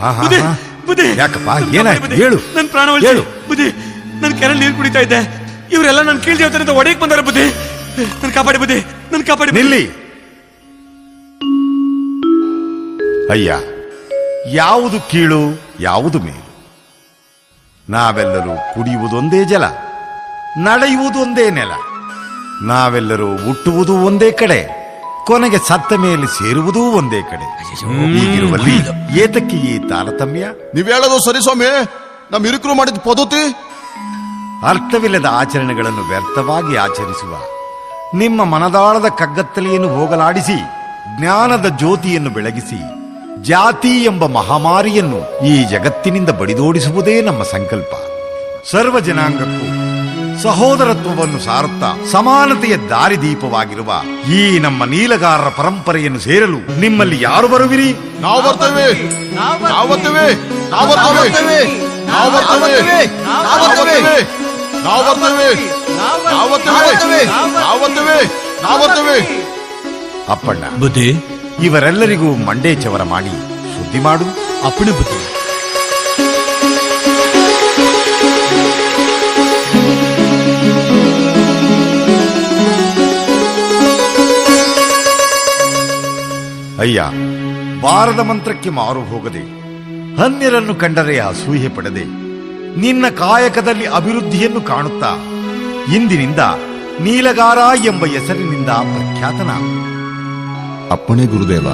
ಬುದ್ಧಿ ಬುದ್ಧಿ. ಯಾಕಪ್ಪ? ಏನಾಯ್ತು? ಹೇಳು. ನನ್ನ ಪ್ರಾಣ ಹೇಳು. ಬುದ್ಧಿ ನನ್ ಕೆರೆ ನೀರು ಕುಡಿತಾ ಇದ್ದೆ. ಇವರೆಲ್ಲ ನನ್ನ ಕೀಳ್ ದೇವತೆ ಒಡೆಯಕ್ ಬಂದಾರೆ ಬುದ್ಧಿ. ನನ್ನ ಕಾಪಾಡಿ ಬುದ್ಧಿ. ನನ್ ಕಾಪಾಡಿ. ನಿಲ್ಲಿ. ಅಯ್ಯ ಯಾವುದು ಕೀಳು ಯಾವುದು ಮೇಲು? ನಾವೆಲ್ಲರೂ ಕುಡಿಯುವುದೊಂದೇ ಜಲ ನಡೆಯುವುದೊಂದೇ ನೆಲ. ನಾವೆಲ್ಲರೂ ಹುಟ್ಟುವುದು ಒಂದೇ ಕಡೆ. ಕೊನೆಗೆ ಸತ್ತ ಮೇಲೆ ಸೇರುವುದೂ ಒಂದೇ ಕಡೆ. ಹೀಗಿರುವಲ್ಲಿ ಏತಕ್ಕೆ ಈ ತಾರತಮ್ಯ? ನೀವ್ ಹೇಳೋದು ಸರಿ ಸ್ವಾಮಿ. ನಮ್ ಇರುಕರು ಮಾಡಿದ ಪದ್ಧತಿ. ಅರ್ಥವಿಲ್ಲದ ಆಚರಣೆಗಳನ್ನು ವ್ಯರ್ಥವಾಗಿ ಆಚರಿಸುವ. ನಿಮ್ಮ ಮನದಾಳದ ಕಗ್ಗತ್ತಲೆಯನ್ನು ಹೋಗಲಾಡಿಸಿ ಜ್ಞಾನದ ಜ್ಯೋತಿಯನ್ನು ಬೆಳಗಿಸಿ ಜಾತಿ ಎಂಬ ಮಹಾಮಾರಿಯನ್ನು ಈ ಜಗತ್ತಿನಿಂದ ಬಡಿದೋಡಿಸುವುದೇ ನಮ್ಮ ಸಂಕಲ್ಪ. ಸರ್ವ ಜನಾಂಗಕ್ಕೂ ಸಹೋದರತ್ವವನ್ನು ಸಾರುತ್ತ ಸಮಾನತೆಯ ದಾರಿದೀಪವಾಗಿರುವ ಈ ನಮ್ಮ ನೀಲಗಾರರ ಪರಂಪರೆಯನ್ನು ಸೇರಲು ನಿಮ್ಮಲ್ಲಿ ಯಾರು ಬರುವಿರಿ ನಾವು ಬರ್ತೇವೆ ನಾವು ಬರ್ತೇವೆ ನಾವು ಬರ್ತೇವೆ ನಾವು ಬರ್ತೇವೆ ನಾವು ಬರ್ತೇವೆ ನಾವು ಬರ್ತೇವೆ ನಾವು ಬರ್ತೇವೆ ನಾವು ಬರ್ತೇವೆ ನಾವು ಬರ್ತೇವೆ ಅಪ್ಪಣ್ಣ ಬುದ್ಧಿ ಇವರೆಲ್ಲರಿಗೂ ಮಂಡೇ ಚವರ ಮಾಡಿ ಸುದ್ದಿ ಮಾಡು ಅಪ್ಪಣೆ ಬುದ್ಧಿ ಅಯ್ಯ, ಬಾರದ ಮಂತ್ರಕ್ಕೆ ಮಾರು ಹೋಗದೆ ಅನ್ಯರನ್ನು ಕಂಡರೆ ಅಸೂಹೆ ಪಡೆದೆ. ನಿನ್ನ ಕಾಯಕದಲ್ಲಿ ಅಭಿವೃದ್ಧಿಯನ್ನು ಕಾಣುತ್ತಾ, ಇಂದಿನಿಂದ ನೀಲಗಾರ ಎಂಬ ಹೆಸರಿನಿಂದ ಪ್ರಖ್ಯಾತನ ಅಪ್ಪಣೆ ಗುರುದೇವ